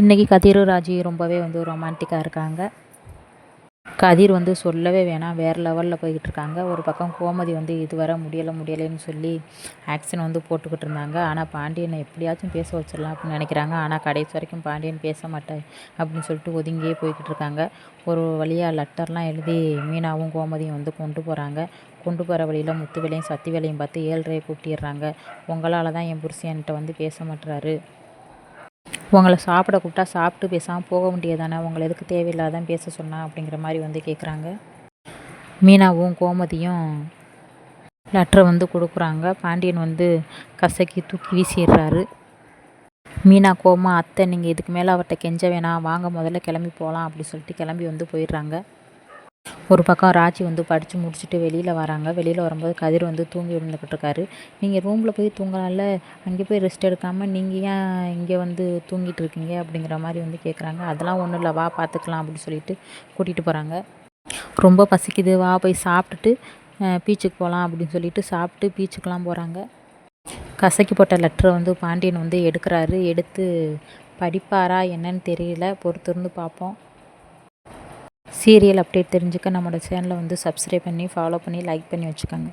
இன்றைக்கி கதிரும் ராஜி ரொம்பவே வந்து ரொமான்டிக்காக இருக்காங்க. கதிர் வந்து சொல்லவே வேணாம். வேறு லெவலில் போய்கிட்டு இருக்காங்க. ஒரு பக்கம் கோமதி வந்து இதுவரை முடியலை முடியலைன்னு சொல்லி ஆக்ஷன் வந்து போட்டுக்கிட்டு இருந்தாங்க. ஆனால் பாண்டியனை எப்படியாச்சும் பேச வச்சிடலாம் அப்படின்னு நினைக்கிறாங்க. ஆனால் கடைசி வரைக்கும் பாண்டியன் பேச மாட்டேன் அப்படின்னு சொல்லிட்டு ஒதுங்கியே போய்கிட்டு இருக்காங்க. ஒரு வழியாக லெட்டர்லாம் எழுதி மீனாவும் கோமதியும் வந்து கொண்டு போகிறாங்க கொண்டு போகிற வழியில் முத்து வேலையும் சத்தி வேலையும் பார்த்து ஏழ்றையை கூட்டிடுறாங்க. உங்களால் தான் என் புருஷன்கிட்ட வந்து பேச மாட்டுறாரு உங்களை சாப்பிட கூப்பிட்டா சாப்பிட்டு பேசாமல் போக முடியாதானே உங்களை எதுக்கு தேவையில்லாதான் பேச சொன்னா அப்படிங்கிற மாதிரி வந்து கேட்குறாங்க மீனாவும் கோமதியும் லெட்டரை வந்து கொடுக்குறாங்க. பாண்டியன் வந்து கசக்கி தூக்கி வீசிடுறாரு. மீனா கோமா அத்தை நீங்கள் இதுக்கு மேலே அவர்கிட்ட கெஞ்ச வேணாம். வாங்க முதல்ல கிளம்பி போகலாம் அப்படி சொல்லிட்டு கிளம்பி வந்து போயிடுறாங்க. ஒரு பக்கம் ராஜி வந்து படித்து முடிச்சுட்டு வெளியில் வராங்க. வெளியில் வரும்போது கதிர் வந்து தூங்கி விழுந்துக்கிட்டு இருக்காரு நீங்கள் ரூமில் போய் தூங்கலாம்ல? அங்கே போய் ரெஸ்ட் எடுக்காமல் நீங்கள் ஏன் இங்கே வந்து தூங்கிட்டு இருக்கீங்க? அப்படிங்கிற மாதிரி வந்து கேட்குறாங்க அதெல்லாம் ஒன்றும் இல்லை. வா பார்த்துக்கலாம் அப்படின்னு சொல்லிட்டு கூட்டிகிட்டு போகிறாங்க ரொம்ப பசிக்குது. வா போய் சாப்பிட்டுட்டு பீச்சுக்கு போகலாம் அப்படின்னு சொல்லிட்டு சாப்பிட்டு பீச்சுக்கெலாம் போகிறாங்க கசக்கி போட்ட லெட்டரை வந்து பாண்டியன் வந்து எடுக்கிறாரு. எடுத்து படிப்பாரா என்னன்னு தெரியல. பொறுத்திருந்து பார்ப்போம். சீரியல் அப்டேட் தெரிஞ்சுக்க நம்மளோட சேனலை வந்து சப்ஸ்கிரைப் பண்ணி ஃபாலோ பண்ணி லைக் பண்ணி வச்சுக்கோங்க.